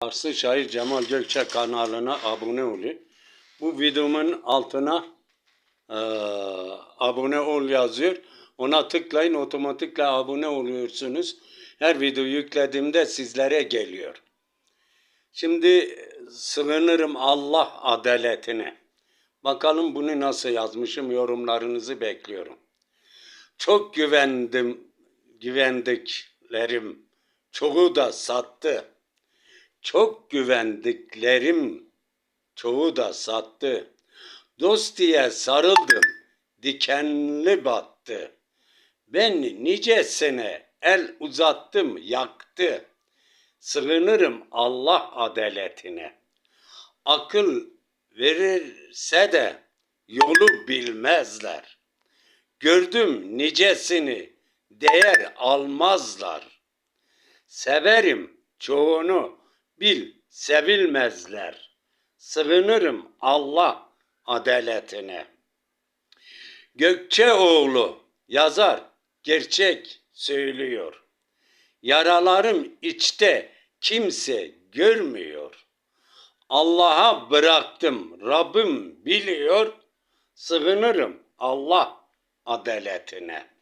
Arslı Şair Cemal Gökçe kanalına abone olun. Bu videomun altına eee, abone ol yazıyor. Ona tıklayın otomatikle abone oluyorsunuz. Her video yüklediğimde sizlere geliyor. Şimdi sığınırım Allah adaletine. Bakalım bunu nasıl yazmışım yorumlarınızı bekliyorum. Çok güvendim, güvendiklerim çoğu da sattı. Çok güvendiklerim çoğu da sattı. Dost diye sarıldım, dikenli battı. Ben nicesine el uzattım, yaktı. Sığınırım Allah adaletine. Akıl verirse de yolu bilmezler. Gördüm nicesini, değer almazlar. Severim çoğunu, bil sevilmezler. Sığınırım Allah adaletine. Gökçeoğlu yazar, gerçek söylüyor. Yaralarım içte kimse görmüyor. Allah'a bıraktım, Rabbim biliyor. Sığınırım Allah adaletine.